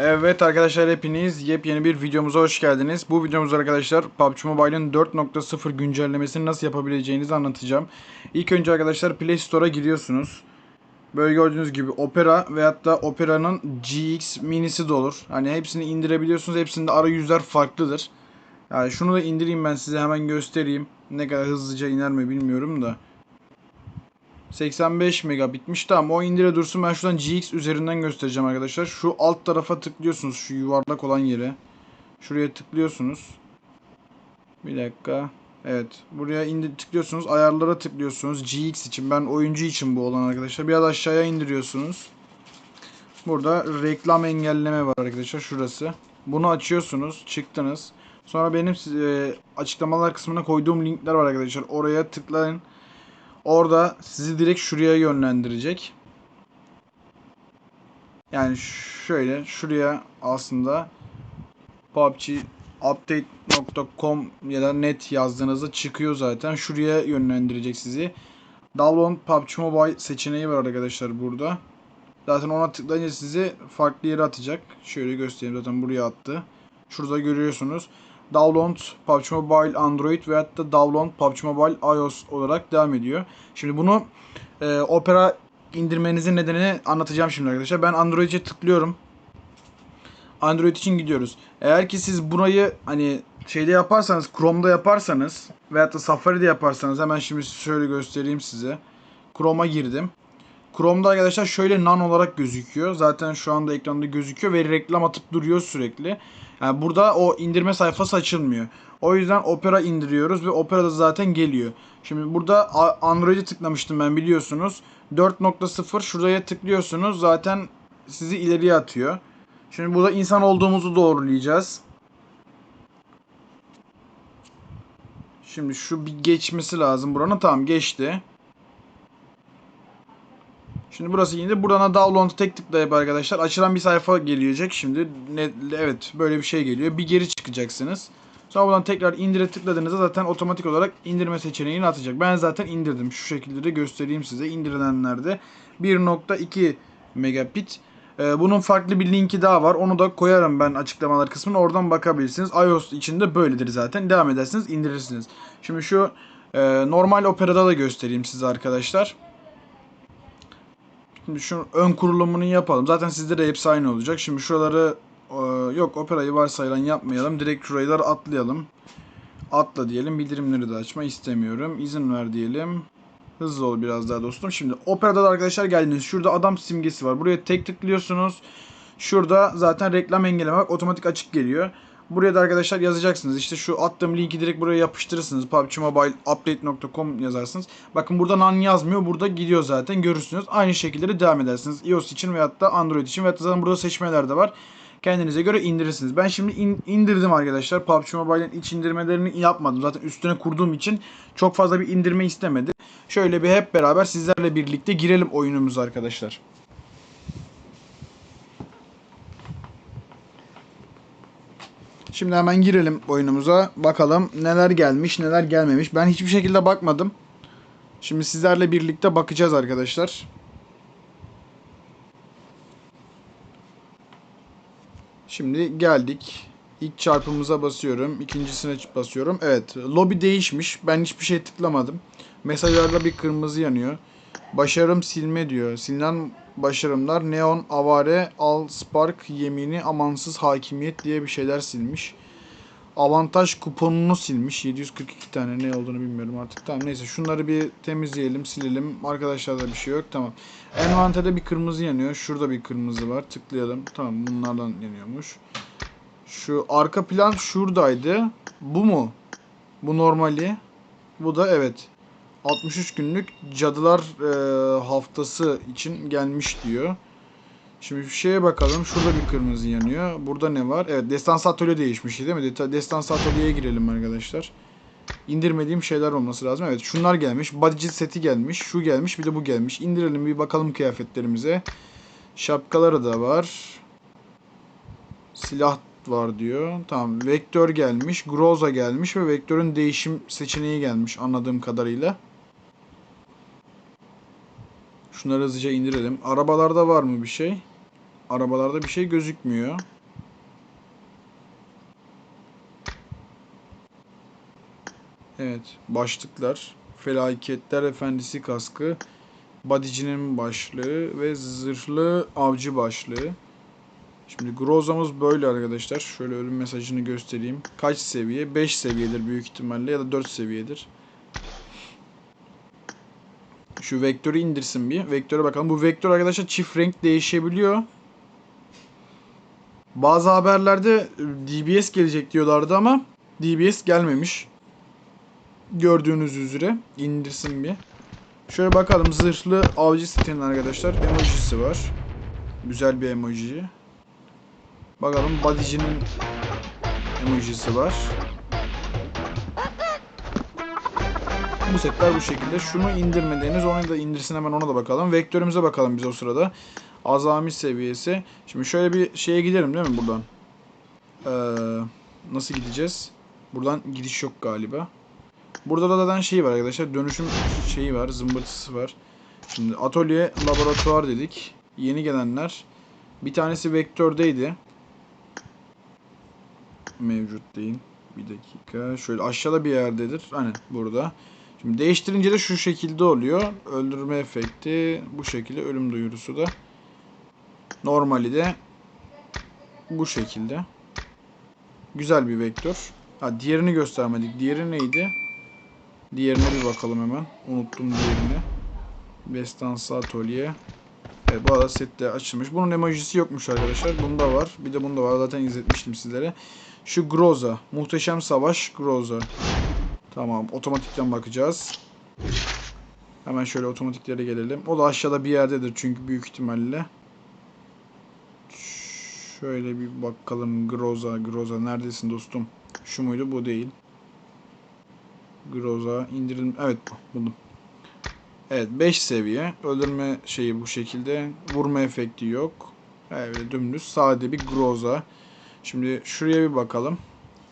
Evet arkadaşlar hepiniz yepyeni bir videomuza hoş geldiniz. Bu videomuzda arkadaşlar PUBG Mobile'ın 4.0 güncellemesini nasıl yapabileceğinizi anlatacağım. İlk önce arkadaşlar Play Store'a giriyorsunuz. Böyle gördüğünüz gibi Opera veyahut da Opera'nın GX minisi de olur. Hani hepsini indirebiliyorsunuz. Hepsinde arayüzler farklıdır. Yani şunu da indireyim ben size hemen göstereyim. Ne kadar hızlıca iner mi bilmiyorum da. 85 megabitmiş. Tamam o indire dursun. Ben şuradan GX üzerinden göstereceğim arkadaşlar. Şu alt tarafa tıklıyorsunuz. Şu yuvarlak olan yere. Şuraya tıklıyorsunuz. Bir dakika. Evet. Buraya indir tıklıyorsunuz. Ayarlara tıklıyorsunuz. GX için. Ben oyuncu için bu olan arkadaşlar. Biraz aşağıya indiriyorsunuz. Burada reklam engelleme var arkadaşlar. Şurası. Bunu açıyorsunuz. Çıktınız. Sonra benim size açıklamalar kısmına koyduğum linkler var arkadaşlar. Oraya tıklayın. Orada sizi direkt şuraya yönlendirecek. Yani şöyle şuraya aslında PUBG ya da net yazdığınızda çıkıyor zaten. Şuraya yönlendirecek sizi. Download PUBG Mobile seçeneği var arkadaşlar burada. Zaten ona tıklayınca sizi farklı yere atacak. Şöyle göstereyim zaten buraya attı. Şurada görüyorsunuz. Download PUBG Mobile Android ve hatta Download PUBG Mobile iOS olarak devam ediyor. Şimdi bunu e, Opera indirmenizin nedenini anlatacağım şimdi arkadaşlar. Ben Android'e tıklıyorum. Android için gidiyoruz. Eğer ki siz burayı hani şeyde yaparsanız, Chrome'da yaparsanız veyahut da Safari'de yaparsanız hemen şimdi şöyle göstereyim size. Chrome'a girdim. Chrome'da arkadaşlar şöyle nan olarak gözüküyor. Zaten şu anda ekranda gözüküyor ve reklam atıp duruyor sürekli. Yani burada o indirme sayfası açılmıyor. O yüzden Opera indiriyoruz ve Opera'da zaten geliyor. Şimdi burada Android'e tıklamıştım ben biliyorsunuz. 4.0 şuraya tıklıyorsunuz. Zaten sizi ileriye atıyor. Şimdi burada insan olduğumuzu doğrulayacağız. Şimdi şu bir geçmesi lazım buranın. Tamam geçti. Şimdi burası yine buradan da download'u tek tıklayıp arkadaşlar açılan bir sayfa gelecek. Şimdi ne, evet böyle bir şey geliyor. Bir geri çıkacaksınız. Sonra buradan tekrar indire tıkladığınızda zaten otomatik olarak indirme seçeneğini atacak. Ben zaten indirdim. Şu şekilde de göstereyim size. İndirilenlerde 1.2 megabit. Ee, bunun farklı bir linki daha var. Onu da koyarım ben açıklamalar kısmına. Oradan bakabilirsiniz. iOS içinde böyledir zaten. Devam edersiniz indirirsiniz. Şimdi şu e, normal operada da göstereyim size arkadaşlar. Şimdi şu ön kurulumunu yapalım. Zaten sizde de hepsi aynı olacak. Şimdi şuraları e, yok operayı varsayılan yapmayalım. Direkt şurayılar atlayalım. Atla diyelim. Bildirimleri de açma istemiyorum. İzin ver diyelim. Hızlı ol biraz daha dostum. Şimdi operada da arkadaşlar geldiniz. Şurada adam simgesi var. Buraya tek tıklıyorsunuz. Şurada zaten reklam engelleme bak otomatik açık geliyor. Buraya da arkadaşlar yazacaksınız. İşte şu attığım linki direkt buraya yapıştırırsınız. PUBG Mobile Update.com yazarsınız. Bakın burada nan yazmıyor. Burada gidiyor zaten. Görürsünüz. Aynı şekilde de devam edersiniz. iOS için veyahut da Android için veyahut da zaten burada seçmeler de var. Kendinize göre indirirsiniz. Ben şimdi in, indirdim arkadaşlar. PUBG Mobile'in iç indirmelerini yapmadım. Zaten üstüne kurduğum için çok fazla bir indirme istemedi. Şöyle bir hep beraber sizlerle birlikte girelim oyunumuza arkadaşlar. Şimdi hemen girelim oyunumuza. Bakalım neler gelmiş, neler gelmemiş. Ben hiçbir şekilde bakmadım. Şimdi sizlerle birlikte bakacağız arkadaşlar. Şimdi geldik. İlk çarpımıza basıyorum. ikincisine basıyorum. Evet. Lobi değişmiş. Ben hiçbir şey tıklamadım. Mesajlarda bir kırmızı yanıyor. Başarım silme diyor. Silinen başarımlar Neon, Avare, Al, Spark, Yemini, Amansız Hakimiyet diye bir şeyler silmiş. Avantaj kuponunu silmiş. 742 tane ne olduğunu bilmiyorum artık. Tamam neyse şunları bir temizleyelim, silelim. Arkadaşlarda bir şey yok. Tamam. Envanterde bir kırmızı yanıyor. Şurada bir kırmızı var. Tıklayalım. Tamam bunlardan yanıyormuş. Şu arka plan şuradaydı. Bu mu? Bu normali. Bu da evet. 63 günlük cadılar e, haftası için gelmiş diyor. Şimdi bir şeye bakalım. Şurada bir kırmızı yanıyor. Burada ne var? Evet Destans Atölye değişmiş değil mi? Destans Atölye'ye girelim arkadaşlar. İndirmediğim şeyler olması lazım. Evet şunlar gelmiş. Bodycil seti gelmiş. Şu gelmiş bir de bu gelmiş. İndirelim bir bakalım kıyafetlerimize. Şapkaları da var. Silah var diyor. Tamam. Vektör gelmiş. Groza gelmiş ve vektörün değişim seçeneği gelmiş anladığım kadarıyla. Şunları hızlıca indirelim. Arabalarda var mı bir şey? arabalarda bir şey gözükmüyor. Evet, başlıklar. Felaketler Efendisi kaskı, Badici'nin başlığı ve zırhlı avcı başlığı. Şimdi Groza'mız böyle arkadaşlar. Şöyle ölüm mesajını göstereyim. Kaç seviye? 5 seviyedir büyük ihtimalle ya da 4 seviyedir. Şu vektörü indirsin bir. Vektöre bakalım. Bu vektör arkadaşlar çift renk değişebiliyor. Bazı haberlerde DBS gelecek diyorlardı ama DBS gelmemiş. Gördüğünüz üzere indirsin bir. Şöyle bakalım zırhlı avcı sitenin arkadaşlar emojisi var. Güzel bir emoji. Bakalım body'cinin emojisi var. Bu setler bu şekilde. Şunu indirmediğiniz onu da indirsin hemen ona da bakalım. Vektörümüze bakalım biz o sırada. Azami seviyesi. Şimdi şöyle bir şeye gidelim değil mi buradan? Ee, nasıl gideceğiz? Buradan gidiş yok galiba. Burada da zaten şey var arkadaşlar. Dönüşüm şeyi var. Zımbırtısı var. Şimdi atölye laboratuvar dedik. Yeni gelenler. Bir tanesi vektördeydi. Mevcut değil. Bir dakika. Şöyle aşağıda bir yerdedir. Hani burada. Şimdi değiştirince de şu şekilde oluyor. Öldürme efekti. Bu şekilde ölüm duyurusu da. Normali de bu şekilde. Güzel bir vektör. Ha diğerini göstermedik. Diğeri neydi? Diğerine bir bakalım hemen. Unuttum diğerini. Destansı atölye. Evet bu arada sette açılmış. Bunun emojisi yokmuş arkadaşlar. Bunda var. Bir de bunda var. Zaten izletmiştim sizlere. Şu Groza. Muhteşem Savaş Groza. Tamam. Otomatikten bakacağız. Hemen şöyle otomatiklere gelelim. O da aşağıda bir yerdedir çünkü büyük ihtimalle. Şöyle bir bakalım. Groza. Groza. Neredesin dostum? Şu muydu? Bu değil. Groza. indirim. Evet bu. Buldum. Evet 5 seviye. Öldürme şeyi bu şekilde. Vurma efekti yok. Evet dümdüz. Sade bir Groza. Şimdi şuraya bir bakalım.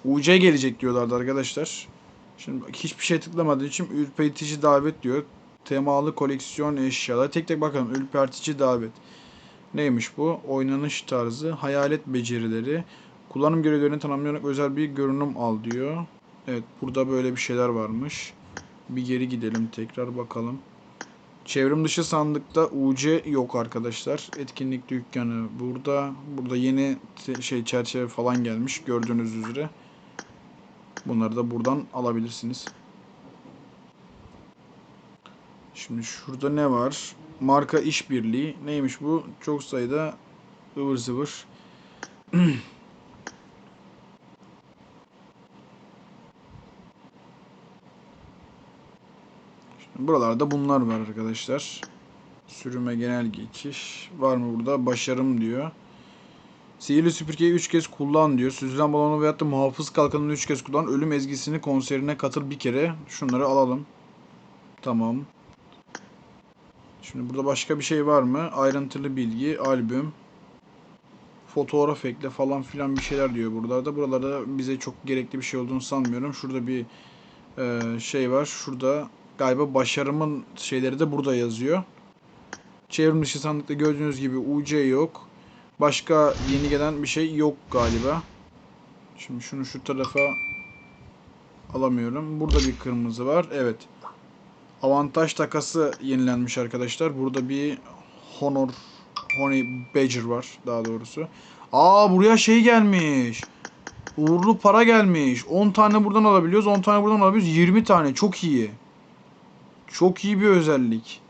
UC gelecek diyorlardı arkadaşlar. Şimdi hiçbir şey tıklamadığı için ürpertici davet diyor. Temalı koleksiyon eşyalar. Tek tek bakalım. Ürpertici davet. Neymiş bu? Oynanış tarzı. Hayalet becerileri. Kullanım görevlerini tanımlayarak özel bir görünüm al diyor. Evet burada böyle bir şeyler varmış. Bir geri gidelim tekrar bakalım. Çevrim dışı sandıkta UC yok arkadaşlar. Etkinlik dükkanı burada. Burada yeni şey çerçeve falan gelmiş gördüğünüz üzere. Bunları da buradan alabilirsiniz. Şimdi şurada ne var? Marka işbirliği. Neymiş bu? Çok sayıda ıvır zıvır. Buralarda bunlar var arkadaşlar. Sürüme genel geçiş. Var mı burada? Başarım diyor. Sihirli süpürgeyi 3 kez kullan diyor. Süzülen balonu veyahut da muhafız kalkanını 3 kez kullan. Ölüm ezgisini konserine katıl bir kere. Şunları alalım. Tamam. Şimdi burada başka bir şey var mı? Ayrıntılı bilgi, albüm, fotoğraf ekle falan filan bir şeyler diyor buralarda. Buralarda bize çok gerekli bir şey olduğunu sanmıyorum. Şurada bir e, şey var. Şurada galiba başarımın şeyleri de burada yazıyor. Çevrim dışı sandıkta gördüğünüz gibi UC yok. Başka yeni gelen bir şey yok galiba. Şimdi şunu şu tarafa alamıyorum. Burada bir kırmızı var. Evet. Avantaj takası yenilenmiş arkadaşlar. Burada bir Honor Honey Badger var daha doğrusu. Aa buraya şey gelmiş. Uğurlu para gelmiş. 10 tane buradan alabiliyoruz. 10 tane buradan alabiliyoruz. 20 tane. Çok iyi. Çok iyi bir özellik.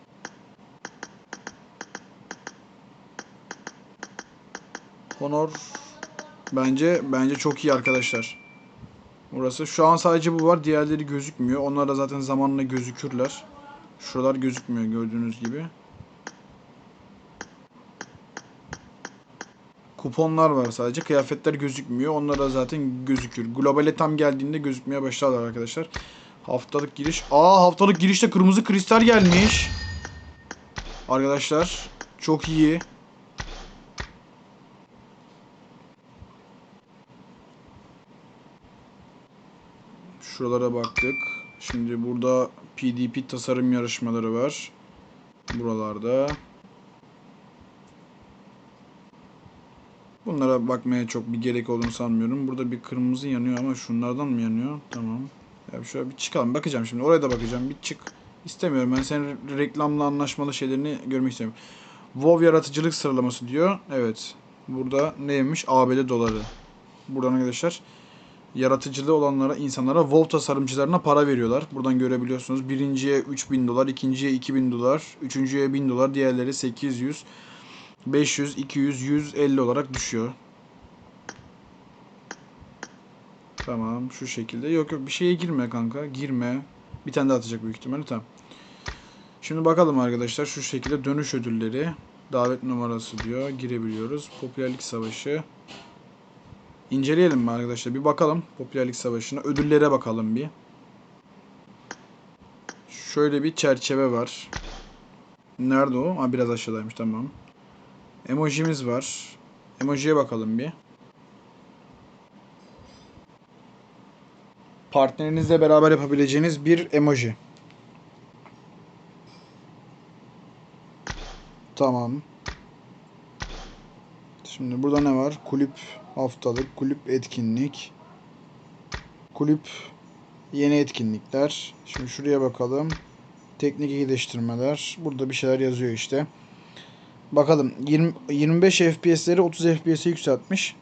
Honor bence bence çok iyi arkadaşlar. Burası şu an sadece bu var. Diğerleri gözükmüyor. Onlar da zaten zamanla gözükürler. Şuralar gözükmüyor gördüğünüz gibi. Kuponlar var sadece. Kıyafetler gözükmüyor. Onlar da zaten gözükür. Globale tam geldiğinde gözükmeye başlarlar arkadaşlar. Haftalık giriş. Aa haftalık girişte kırmızı kristal gelmiş. Arkadaşlar çok iyi. Şuralara baktık. Şimdi burada PDP tasarım yarışmaları var. Buralarda. Bunlara bakmaya çok bir gerek olduğunu sanmıyorum. Burada bir kırmızı yanıyor ama şunlardan mı yanıyor? Tamam. Ya şöyle bir çıkalım. Bakacağım şimdi. Oraya da bakacağım. Bir çık. İstemiyorum. Ben senin reklamla anlaşmalı şeylerini görmek istemiyorum. WoW yaratıcılık sıralaması diyor. Evet. Burada neymiş? ABD doları. Buradan arkadaşlar yaratıcılığı olanlara, insanlara WoW tasarımcılarına para veriyorlar. Buradan görebiliyorsunuz. Birinciye 3000 dolar, ikinciye 2000 dolar, üçüncüye 1000 dolar, diğerleri 800, 500, 200, 150 olarak düşüyor. Tamam şu şekilde. Yok yok bir şeye girme kanka. Girme. Bir tane daha atacak büyük ihtimalle. Tamam. Şimdi bakalım arkadaşlar şu şekilde dönüş ödülleri. Davet numarası diyor. Girebiliyoruz. Popülerlik savaşı. İnceleyelim mi arkadaşlar? Bir bakalım popülerlik savaşına. Ödüllere bakalım bir. Şöyle bir çerçeve var. Nerede o? Ha biraz aşağıdaymış tamam. Emojimiz var. Emojiye bakalım bir. Partnerinizle beraber yapabileceğiniz bir emoji. Tamam. Şimdi burada ne var? Kulüp haftalık, kulüp etkinlik, kulüp yeni etkinlikler. Şimdi şuraya bakalım. Teknik iyileştirmeler. Burada bir şeyler yazıyor işte. Bakalım 20, 25 FPS'leri 30 FPS'e yükseltmiş.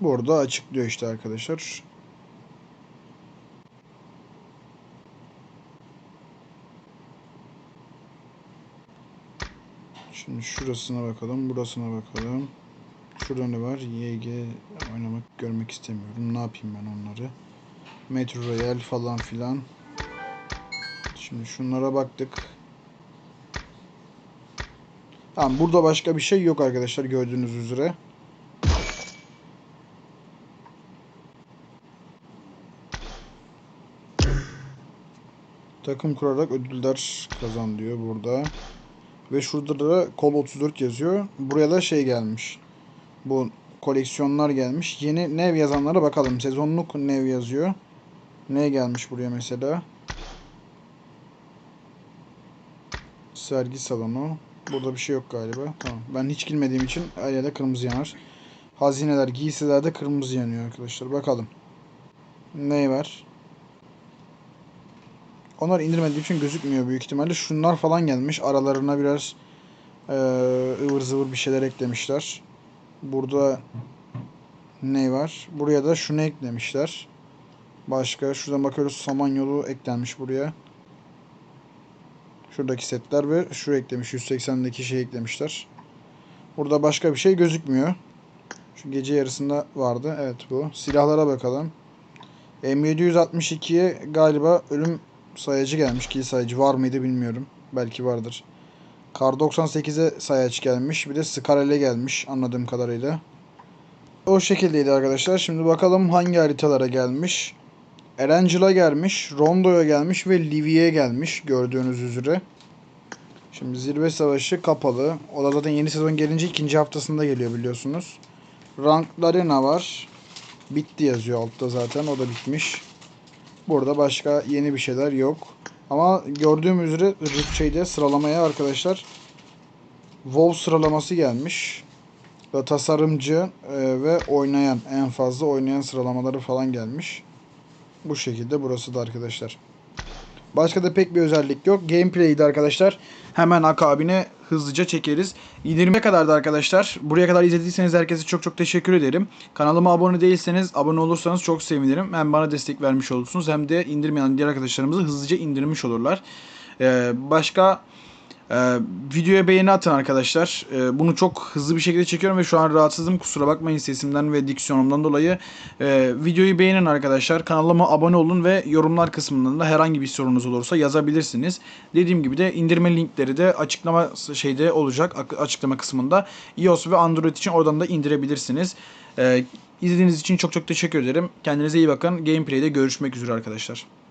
Burada açıklıyor işte arkadaşlar. Şimdi şurasına bakalım, burasına bakalım. Şurada ne var? YG oynamak görmek istemiyorum. Ne yapayım ben onları? Metro Royal falan filan. Şimdi şunlara baktık. Tamam burada başka bir şey yok arkadaşlar gördüğünüz üzere. Takım kurarak ödüller kazan diyor burada. Ve şurada da Kol 34 yazıyor. Buraya da şey gelmiş. Bu koleksiyonlar gelmiş. Yeni nev yazanlara bakalım. Sezonluk nev yazıyor. Ne gelmiş buraya mesela? Sergi salonu. Burada bir şey yok galiba. Tamam. Ben hiç girmediğim için her kırmızı yanar. Hazineler, giysilerde kırmızı yanıyor arkadaşlar. Bakalım. Ne var? Onlar indirmediği için gözükmüyor büyük ihtimalle. Şunlar falan gelmiş. Aralarına biraz e, ıvır zıvır bir şeyler eklemişler. Burada ne var? Buraya da şunu eklemişler. Başka şuradan bakıyoruz Samanyolu eklenmiş buraya. Şuradaki setler ve şu eklemiş. 180'deki şey eklemişler. Burada başka bir şey gözükmüyor. Şu gece yarısında vardı. Evet bu. Silahlara bakalım. M762'ye galiba ölüm sayacı gelmiş. Kill sayacı var mıydı bilmiyorum. Belki vardır. Kar 98'e sayaç gelmiş. Bir de Scarlet'e gelmiş anladığım kadarıyla. O şekildeydi arkadaşlar. Şimdi bakalım hangi haritalara gelmiş. Erangel'a gelmiş, Rondo'ya gelmiş ve Livy'ye gelmiş gördüğünüz üzere. Şimdi zirve savaşı kapalı. O da zaten yeni sezon gelince ikinci haftasında geliyor biliyorsunuz. Ranklarına var. Bitti yazıyor altta zaten. O da bitmiş. Burada başka yeni bir şeyler yok. Ama gördüğüm üzere şeyde sıralamaya arkadaşlar WoW sıralaması gelmiş. Ve tasarımcı e, ve oynayan en fazla oynayan sıralamaları falan gelmiş. Bu şekilde burası da arkadaşlar. Başka da pek bir özellik yok. Gameplay'di arkadaşlar. Hemen akabine hızlıca çekeriz. 20'ye kadar da arkadaşlar. Buraya kadar izlediyseniz herkese çok çok teşekkür ederim. Kanalıma abone değilseniz abone olursanız çok sevinirim. Hem bana destek vermiş olursunuz hem de indirmeyen diğer arkadaşlarımızı hızlıca indirmiş olurlar. Ee, başka ee, videoya beğeni atın arkadaşlar. Ee, bunu çok hızlı bir şekilde çekiyorum ve şu an rahatsızım. Kusura bakmayın sesimden ve diksiyonumdan dolayı. Ee, videoyu beğenin arkadaşlar. Kanalıma abone olun ve yorumlar kısmından da herhangi bir sorunuz olursa yazabilirsiniz. Dediğim gibi de indirme linkleri de açıklama şeyde olacak. Açıklama kısmında. iOS ve Android için oradan da indirebilirsiniz. Ee, izlediğiniz için çok çok teşekkür ederim. Kendinize iyi bakın. Gameplay'de görüşmek üzere arkadaşlar.